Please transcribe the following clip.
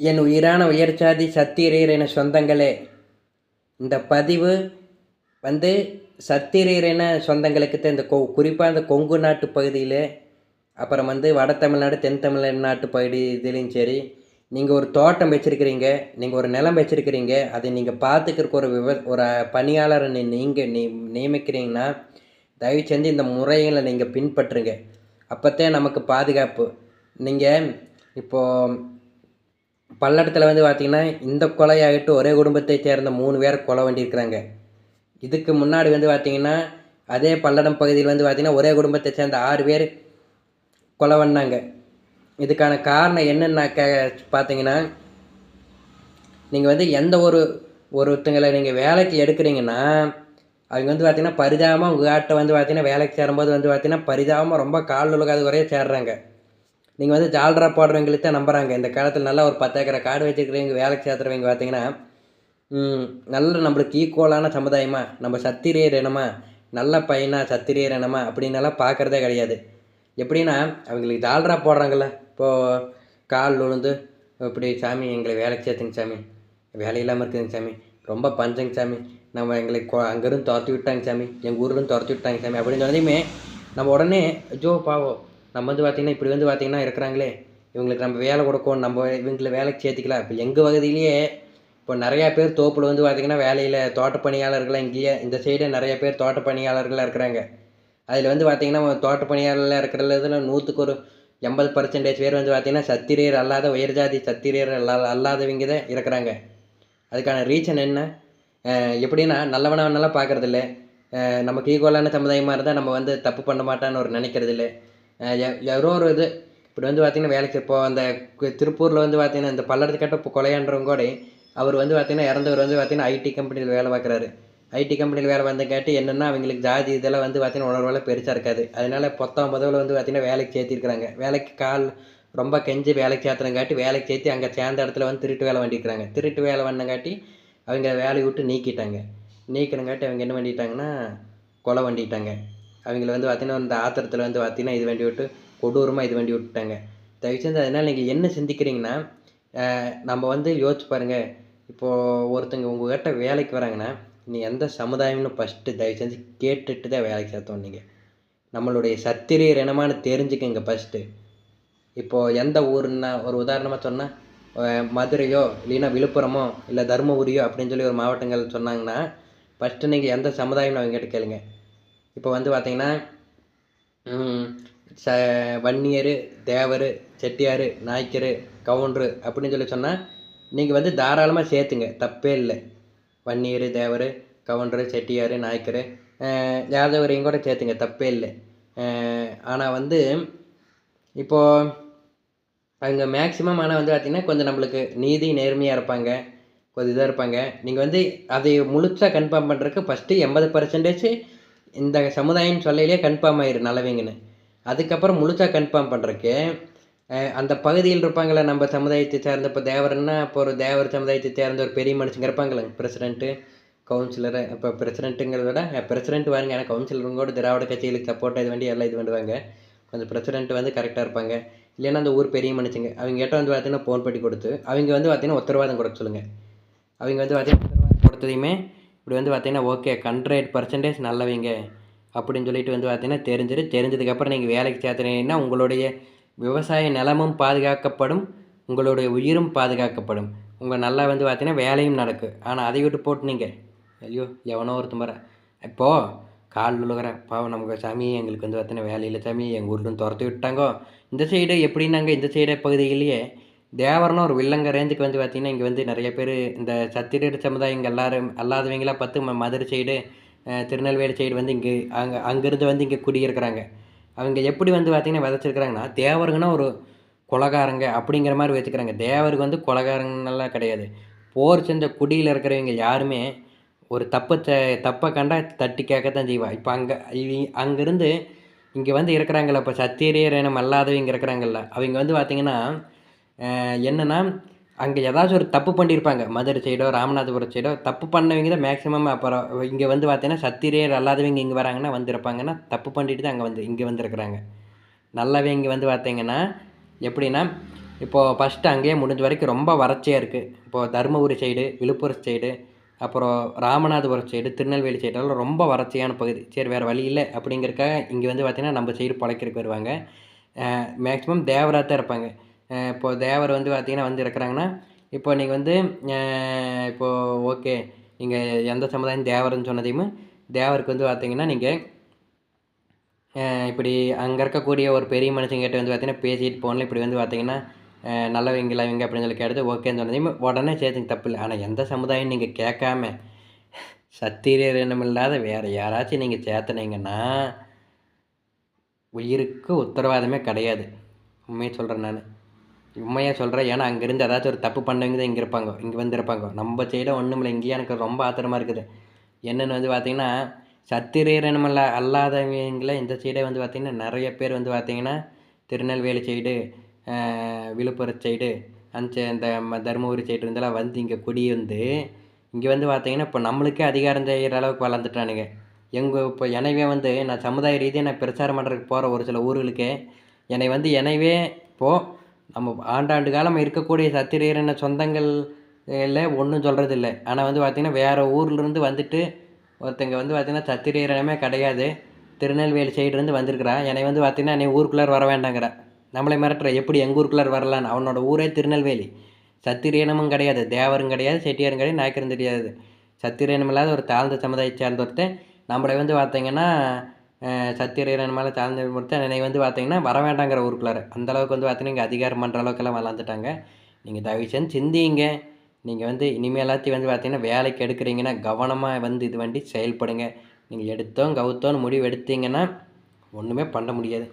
என் உயிரான உயர்ச்சாதி சத்திரியர் என சொந்தங்களே. இந்த பதிவு வந்து சத்திரியர் என சொந்தங்களுக்கு தான். இந்த கொ குறிப்பாக இந்த கொங்கு நாட்டு பகுதியில் அப்புறம் வந்து வட தமிழ்நாடு தென் தமிழ்நாட்டு பகுதி இதுலேயும் சரி நீங்கள் ஒரு தோட்டம் வச்சுருக்கிறீங்க நீங்கள் ஒரு நிலம் வச்சுருக்கிறீங்க அதை நீங்கள் பார்த்துக்கிறக்கு ஒரு விவ ஒரு பணியாளரை நீங்கள் நீ நியமிக்கிறீங்கன்னா தயவு செஞ்சு இந்த முறைகளை நீங்கள் பின்பற்றுங்க. அப்போத்தே நமக்கு பாதுகாப்பு. நீங்கள் இப்போது பல்லடத்தில் வந்து பார்த்திங்கன்னா இந்த கொலையாகட்டும் ஒரே குடும்பத்தை சேர்ந்த மூணு பேர் கொலை பண்ணியிருக்கிறாங்க. இதுக்கு முன்னாடி வந்து பார்த்திங்கன்னா அதே பல்லடம் பகுதியில் வந்து பார்த்திங்கன்னா ஒரே குடும்பத்தை சேர்ந்த ஆறு பேர் கொலை பண்ணாங்க. இதுக்கான காரணம் என்னென்னாக்க பார்த்தீங்கன்னா நீங்கள் வந்து எந்த ஒரு ஒருத்தங்களை நீங்கள் வேலைக்கு எடுக்கிறீங்கன்னா அவங்க வந்து பார்த்திங்கன்னா பரிதாபமாக உங்கள் ஆட்டை வந்து பார்த்திங்கன்னா வேலைக்கு சேரும்போது வந்து பார்த்திங்கன்னா பரிதாபமாக ரொம்ப கால் உலகாத வரைய சேர்றாங்க. நீங்கள் வந்து ஜால்ரா போடுறவங்களுக்கு தான் நம்புகிறாங்க இந்த காலத்தில் நல்லா ஒரு பத்து ஏக்கரை காடு வச்சுருக்கிறவங்க வேலைக்கு சேர்த்துறவங்க பார்த்தீங்கன்னா நல்ல நம்மளுக்கு ஈக்குவலான சமுதாயமா நம்ம சத்திரியர் இனமா நல்ல பையனா சத்திரியர் இனமா அப்படின்னலாம் பார்க்குறதே கிடையாது. எப்படின்னா அவங்களுக்கு ஜால்ரா போடுறாங்கள்ல இப்போது கால் விழுந்து இப்படி சாமி எங்களை வேலைக்கு சேர்த்துங்க சாமி. வேலை இல்லாமல் இருக்குதுங்க சாமி. ரொம்ப பஞ்சங்க சாமி. நம்ம எங்களை கொ- அங்கேருந்து துரத்தி விட்டாங்க சாமி. எங்கள் ஊர்லேருந்து துரத்தி விட்டாங்க சாமி. அப்படின்னு சொன்னதையுமே நம்ம உடனே ஜோ பாவோ நம்ம வந்து பார்த்திங்கன்னா இப்படி வந்து பார்த்திங்கன்னா இருக்கிறாங்களே இவங்களுக்கு நம்ம வேலை கொடுக்கணும் நம்ம இவங்களை வேலைக்கு சேர்த்துக்கலாம் இப்போ எங்கள் பகுதியிலேயே இப்போ நிறையா பேர் தோப்பில் வந்து பார்த்திங்கன்னா வேலையில் தோட்ட பணியாளர்கள் இங்கேயே இந்த சைடே நிறைய பேர் தோட்ட பணியாளர்களாக இருக்கிறாங்க. அதில் வந்து பார்த்திங்கன்னா தோட்டப் பணியாளர்லாம் இருக்கிறதுல நூற்றுக்கு ஒரு எண்பது பர்சன்டேஜ் பேர் வந்து பார்த்திங்கன்னா சத்திரியர் அல்லாத உயர்ஜாதி சத்திரியர் அல்லா அல்லாதவங்க தான் இருக்கிறாங்க. அதுக்கான ரீசன் என்ன? எப்படின்னா நல்லவனவனெல்லாம் பார்க்குறதில்ல. நமக்கு ஈக்குவலான சமுதாயமாக இருந்தால் நம்ம வந்து தப்பு பண்ண மாட்டான்னு ஒரு நினைக்கிறது இல்லை யாரோ ஒரு இது. இப்படி வந்து பார்த்திங்கன்னா வேலைக்கு இப்போது அந்த திருப்பூரில் வந்து பார்த்திங்கன்னா இந்த பல்லடத்துக்கிட்ட இப்போ கொலையான்றவங்க கூட அவர் வந்து பார்த்திங்கன்னா இறந்தவர் வந்து பார்த்திங்கன்னா ஐடி கம்பெனியில் வேலை பார்க்குறாரு ஐடி கம்பெனியில் வேலை வந்தங்காட்டி என்னென்னா அவங்களுக்கு ஜாதி இதெல்லாம் வந்து பார்த்திங்கன்னா உணர்வெல்லாம் பெருசாக இருக்காது. அதனால பொத்தாம் முதல்ல வந்து பார்த்திங்கன்னா வேலைக்கு சேர்த்திருக்கிறாங்க வேலைக்கு கால் ரொம்ப கெஞ்சி வேலைக்கு சேர்த்துறங்காட்டி வேலைக்கு சேர்த்து அங்கே சேர்ந்த இடத்துல வந்து திருட்டு வேலை வண்டிக்கிறாங்க திருட்டு வேலை பண்ணங்காட்டி அவங்க வேலையை விட்டு நீக்கிட்டாங்க. நீக்கிறங்காட்டி அவங்க என்ன பண்ணிட்டாங்கன்னா கொலை பண்ணிட்டாங்க. அவங்கள வந்து பார்த்தீங்கன்னா இந்த ஆத்திரத்தில் வந்து பார்த்திங்கன்னா இது வண்டி விட்டு கொடூரமாக இது வண்டி விட்டுட்டாங்க தயவுசெய்து அதனால் நீங்கள் என்ன சிந்திக்கிறீங்கன்னா நம்ம வந்து யோசிச்சு பாருங்கள் இப்போது ஒருத்தங்க உங்ககிட்ட வேலைக்கு வராங்கன்னா நீ எந்த சமுதாயம்னு ஃபஸ்ட்டு தயவு செஞ்சு கேட்டுட்டு தான் வேலைக்கு சேர்த்தோம் நீங்கள் நம்மளுடைய சத்திரியர் இனமானு தெரிஞ்சுக்கங்க ஃபஸ்ட்டு இப்போது எந்த ஊருன்னா ஒரு உதாரணமாக சொன்னால் மதுரையோ இல்லைன்னா விழுப்புரமோ இல்லை தருமபுரியோ அப்படின்னு சொல்லி ஒரு மாவட்டங்கள் சொன்னாங்கன்னா ஃபஸ்ட்டு நீங்கள் எந்த சமுதாயம்னு அவங்ககிட்ட கேளுங்க. இப்போ வந்து பார்த்தீங்கன்னா ச வன்னியர் தேவர் செட்டியார் நாய்க்கர் கவுண்டரு அப்படின்னு சொல்லி சொன்னால் நீங்கள் வந்து தாராளமாக சேர்த்துங்க. தப்பே இல்லை. வன்னியர் தேவர் கவுண்டரு செட்டியார் நாய்க்கர் யாதவரையும் கூட சேர்த்துங்க. தப்பே இல்லை. ஆனால் வந்து இப்போது அவங்க மேக்சிமம் ஆனால் வந்து பார்த்திங்கன்னா கொஞ்சம் நம்மளுக்கு நீதி நேர்மையாக இருப்பாங்க. கொஞ்சம் இதாக இருப்பாங்க. நீங்கள் வந்து அதை முழுசாக கன்ஃபார்ம் பண்ணுறதுக்கு ஃபஸ்ட்டு எண்பது பர்சன்டேஜ் இந்த சமுதாயம் சொல்லையிலே கன்ஃபார்ம் ஆயிரு நல்லவங்கன்னு. அதுக்கப்புறம் முழுசாக கன்ஃபார்ம் பண்ணுறக்கு அந்த பகுதியில் இருப்பாங்களே நம்ம சமுதாயத்தை சேர்ந்த இப்போ தேவர்னா இப்போ ஒரு தேவர் சமுதாயத்தை சேர்ந்த ஒரு பெரிய மனுஷங்க இருப்பாங்களே பிரசிடென்ட்டு கவுன்சிலரு இப்போ பிரசிடென்ட்டுங்கிறத விட பிரசிடென்ட் வாருங்க ஏன்னா கவுன்சிலருங்க கூட திராவிட கட்சிகளுக்கு சப்போர்ட் இது வேண்டிய எல்லாம் இது பண்ணுவாங்க கொஞ்சம் பிரசிடென்ட் வந்து கரெக்டாக இருப்பாங்க. இல்லைன்னா அந்த ஊர் பெரிய மனுஷங்க அவங்க கிட்ட வந்து பார்த்தீங்கன்னா ஃபோன் பண்ணி கொடுத்து அவங்க வந்து பார்த்தீங்கன்னா உத்தரவாதம் கொடுக்க சொல்லுங்கள் அவங்க வந்து பார்த்தீங்கன்னா உத்தரவாதம் கொடுத்ததையுமே இப்படி வந்து பார்த்தீங்கன்னா ஓகே ஹண்ட்ரட் பர்சன்டேஜ் நல்லவங்க அப்படின்னு சொல்லிட்டு வந்து பார்த்தீங்கன்னா தெரிஞ்சிரு தெரிஞ்சதுக்கப்புறம் நீங்கள் வேலைக்கு சேர்த்துனீங்கன்னா உங்களுடைய விவசாய நிலமும் பாதுகாக்கப்படும் உங்களுடைய உயிரும் பாதுகாக்கப்படும். உங்கள் நல்லா வந்து பார்த்தீங்கன்னா வேலையும் நடக்கும் ஆனால் அதை விட்டு போட்டு நீங்கள் ஐயோ எவனோ ஒருத்தன் வர இப்போது கால் விழுகிற பாவம் நமக்கு சாமி எங்களுக்கு வந்து பார்த்தீங்கன்னா வேலையில் சாமி எங்கள் ஊர்லேருந்து துரத்து விட்டாங்கோ. இந்த சைடு எப்படின்னாங்க இந்த சைடு பகுதியிலேயே தேவரம்னு ஒரு வில்லங்க ரேஞ்சுக்கு வந்து பார்த்திங்கன்னா இங்கே வந்து நிறைய பேர் இந்த சத்திரீடு சமுதாயம் எல்லாரும் அல்லாதவங்களாம் பார்த்து ம- மதுரை சைடு திருநெல்வேலி சைடு வந்து இங்கே அங்கே அங்கேருந்து வந்து இங்கே குடியிருக்கிறாங்க. அவங்க எப்படி வந்து பார்த்திங்கன்னா விதைச்சிருக்கிறாங்கன்னா தேவருங்கன்னா ஒரு கொலகாரங்க அப்படிங்கிற மாதிரி வச்சுக்கிறாங்க தேவருக்கு வந்து கொலகாரங்கன்னெல்லாம் கிடையாது. போர் செஞ்ச குடியில் இருக்கிறவங்க யாருமே ஒரு தப்பை த தப்பை கண்டா தட்டி தான் செய்வா. இப்போ அங்கே அங்கேருந்து இங்கே வந்து இருக்கிறாங்கள இப்போ சத்திரியர் இனம் அல்லாதவங்க இருக்கிறாங்கல்ல அவங்க வந்து பார்த்திங்கன்னா என்னென்னா அங்கே ஏதாச்சும் ஒரு தப்பு பண்ணியிருப்பாங்க மதுரை சைடோ ராமநாதபுரம் சைடோ தப்பு பண்ணவங்க தான் மேக்ஸிமம் அப்புறம் இங்கே வந்து பார்த்தீங்கன்னா சத்திரியர் அல்லாதவங்க இங்கே வராங்கன்னா வந்திருப்பாங்கன்னா தப்பு பண்ணிட்டு தான் அங்கே வந்து இங்கே வந்திருக்கிறாங்க. நல்லவங்க வந்து பார்த்தீங்கன்னா எப்படின்னா இப்போது ஃபஸ்ட்டு அங்கேயே முடிஞ்ச வரைக்கும் ரொம்ப வறட்சியாக இருக்குது இப்போது தருமபுரி சைடு விழுப்புரம் சைடு அப்புறம் ராமநாதபுரம் சைடு திருநெல்வேலி சைடெல்லாம் ரொம்ப வறட்சியான பகுதி. சரி வேறு வழி இல்லை அப்படிங்கிறக்காக இங்கே வந்து பார்த்திங்கன்னா நம்ம சைடு பிழைக்கிறதுக்கு வருவாங்க மேக்ஸிமம் தேவராக தான் இருப்பாங்க. இப்போது தேவர் வந்து பார்த்திங்கன்னா வந்து இருக்கிறாங்கன்னா இப்போ நீங்கள் வந்து இப்போது ஓகே நீங்கள் எந்த சமுதாயம் தேவர்னு சொன்னதையும் தேவருக்கு வந்து பார்த்தீங்கன்னா நீங்கள் இப்படி அங்கே இருக்கக்கூடிய ஒரு பெரிய மனுஷங்கிட்ட வந்து பார்த்திங்கன்னா பேசிட்டு போனில் இப்படி வந்து பார்த்திங்கன்னா அஹ் நல்லவங்களா இவங்க அப்படின்னு சொல்லி கேட்டது ஓகேன்னு சொன்னதையும் உடனே சேர்த்துங்க தப்பு இல்லை. ஆனால் எந்த சமுதாயம் நீங்கள் கேட்காம சத்திரியனம் இல்லாத வேறு யாராச்சும் நீங்கள் சேர்த்துனீங்கன்னா உயிருக்கு உத்தரவாதமே கிடையாது. உண்மையை சொல்கிறேன் நான். உண்மையாக சொல்கிறேன் ஏன்னா அங்கேருந்து ஏதாச்சும் ஒரு தப்பு பண்ணவங்க தான் இங்கே இருப்பாங்க. இங்கே வந்து இருப்பாங்க நம்ம சைடை ஒன்றும் இல்லை. இங்கேயே எனக்கு ரொம்ப ஆத்திரமா இருக்குது. என்னென்னு வந்து பார்த்தீங்கன்னா சத்திரியனமல்ல அல்லாதவங்கள இந்த சைடே வந்து பார்த்திங்கன்னா நிறைய பேர் வந்து பார்த்திங்கன்னா திருநெல்வேலி சைடு விழுப்புரம் சைடு அந்த இந்த ம- தருமபுரி சைடு இருந்தெல்லாம் வந்து இங்கே குடி வந்து இங்கே வந்து பார்த்திங்கன்னா இப்போ நம்மளுக்கே அதிகாரம் செய்கிற அளவுக்கு வளர்ந்துட்டானுங்க. எங்கள் இப்போ எனவே வந்து நான் சமுதாய ரீதியாக நான் பிரச்சாரம் பண்ணுறதுக்கு போகிற ஒரு சில ஊர்களுக்கு என்னை வந்து எனவே இப்போது நம்ம ஆண்டாண்டு காலம் இருக்கக்கூடிய சத்திரியரின சொந்தங்கள் இல்லை ஒன்றும் சொல்கிறது இல்லை ஆனால் வந்து பார்த்திங்கன்னா வேறு ஊர்லேருந்து வந்துட்டு ஒருத்தங்க வந்து பார்த்திங்கன்னா சத்திரியரனமே கிடையாது. திருநெல்வேலி சைடுலேருந்து வந்திருக்கிறா. என்னை வந்து பார்த்திங்கன்னா நீ ஊருக்குள்ளார் வர வேண்டாங்கிற. நம்மளை மிரட்டுற. எப்படி எங்கள் ஊருக்குள்ளார் வரலான்னு. அவனோட ஊரே திருநெல்வேலி. சத்திரியனமும் கிடையாது தேவரும் கிடையாது செட்டியாரும் கிடையாது நாயக்கரும் தெரியாது. சத்திரியனம் இல்லாத ஒரு தாழ்ந்த சமுதாயத்தை சார்ந்த ஒருத்தன் நம்மளை வந்து பார்த்திங்கன்னா சத்திரியன் மேலே சார்ந்த ஒருத்தன் என்னை வந்து பார்த்தீங்கன்னா வர வேண்டாங்கிற ஊருக்குள்ளார. அந்தளவுக்கு வந்து பார்த்தீங்கன்னா இங்கே அதிகாரம் பண்ணுற அளவுக்கெல்லாம் வளர்ந்துட்டாங்க. நீங்கள் தயவு செஞ்சு சிந்திங்க. நீங்கள் வந்து இனிமேல் எல்லாத்தையும் வந்து பார்த்தீங்கன்னா வேலைக்கு எடுக்கிறீங்கன்னா கவனமாக வந்து இது வண்டி செயல்படுங்க. நீங்கள் எடுத்தோம் கவுத்தோன்னு முடிவு எடுத்தீங்கன்னா ஒன்றுமே பண்ண முடியாது.